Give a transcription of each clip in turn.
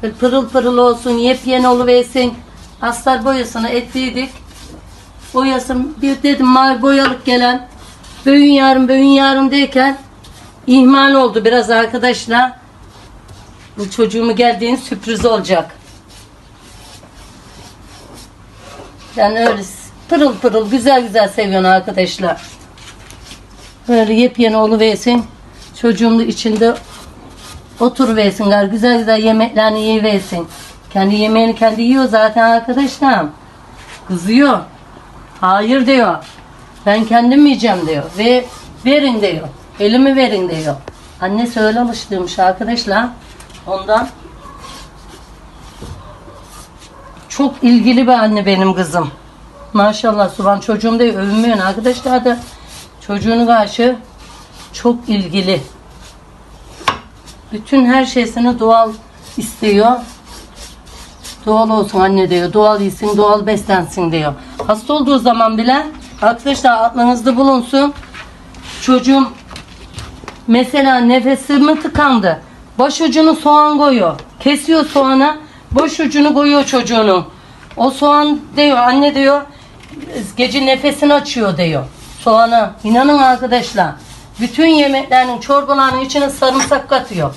Pırıl pırıl olsun, yepyeni oluversin. Astar boyasını ettiydik. Boyasın bir dedim mavi boyalık gelen. Böğün yarın böğün yarın derken ihmal oldu biraz arkadaşlar. Bu çocuğumu geldiğin sürpriz olacak. Yani öyle pırıl pırıl güzel güzel seviyorsun arkadaşlar. Böyle yepyeni oluversin. Çocuğum içinde otur versinler. Güzel güzel yemeklerini yiyiversin. Kendi yemeğini kendi yiyor zaten arkadaşlar. Kızıyor. Hayır diyor. Ben kendim yiyeceğim diyor. Ve verin diyor. Elimi verin diyor. Annesi öyle alıştırmış arkadaşlar. Ondan çok ilgili bir anne benim kızım. Maşallah Suban çocuğum da övünmüyor arkadaşlar da çocuğunu karşı çok ilgili. Bütün her şeysini doğal istiyor. Doğal olsun anne diyor. Doğal yesin, doğal beslensin diyor. Hasta olduğu zaman bile arkadaşlar aklınızda bulunsun. Çocuğum mesela nefesi mi tıkandı? Başucunu soğan koyuyor. Kesiyor soğana. Başucunu koyuyor çocuğunun. O soğan diyor anne diyor gece nefesini açıyor diyor. Soğana. İnanın arkadaşlar. Bütün yemeklerinin çorbalarının içine sarımsak katıyor.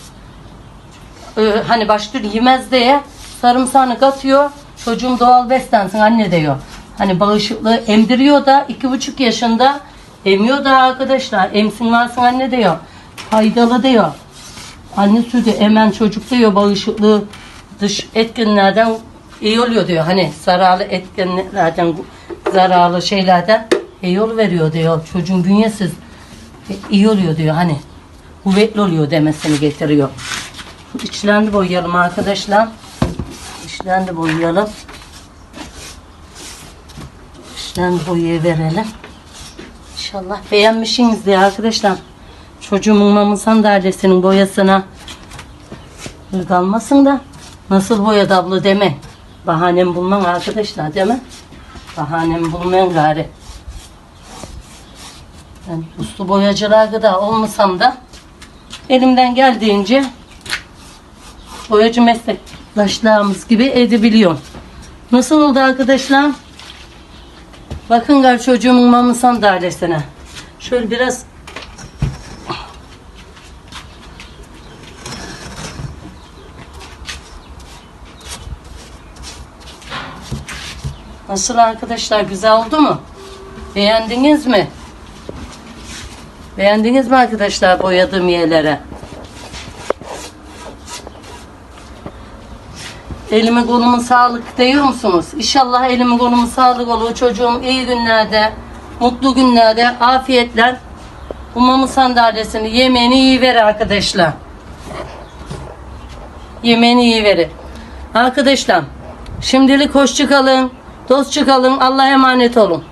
Ee, hani başta yemez diye sarımsağını katıyor. Çocuğum doğal beslensin anne diyor. Hani bağışıklığı emdiriyor da iki buçuk yaşında emiyor da arkadaşlar. Emsin varsın anne diyor. Faydalı diyor. Anne sütü emen çocuk diyor bağışıklığı dış etkenlerden iyi oluyor diyor. Hani zararlı etkenlerden zararlı şeylerden iyi ol veriyor diyor. Çocuğun bünyesiz iyi oluyor diyor hani. Kuvvetli oluyor demesini getiriyor. İçlerini boyayalım arkadaşlar. İçlerini boyayalım. İçlerini boyayıverelim. İnşallah beğenmişsinizdir arkadaşlar. Çocuğumun mamın sandalyesinin boyasına kalmasın da nasıl boyadı abla deme. Bahanem bulmam arkadaşlar deme. Bahanem bulmayan gari. Ben uslu boyacılar kadar olmasam da elimden geldiğince boyacı meslektaşlarımız gibi edebiliyorum. Nasıl oldu arkadaşlar? Bakın gar çocuğumun mamın sandalyesine. Şöyle biraz Nasıl arkadaşlar güzel oldu mu? Beğendiniz mi? Beğendiniz mi arkadaşlar boyadığım yerlere? Elime kolumun sağlık diyor musunuz? İnşallah elime kolumun sağlık olur. Çocuğum iyi günlerde, mutlu günlerde, afiyetler. Bu mamı sandalyesini, yemeğini iyi ver arkadaşlar. Yemeğini iyi verin. Arkadaşlar, şimdilik hoşça kalın. Dostça kalın. Allah'a emanet olun.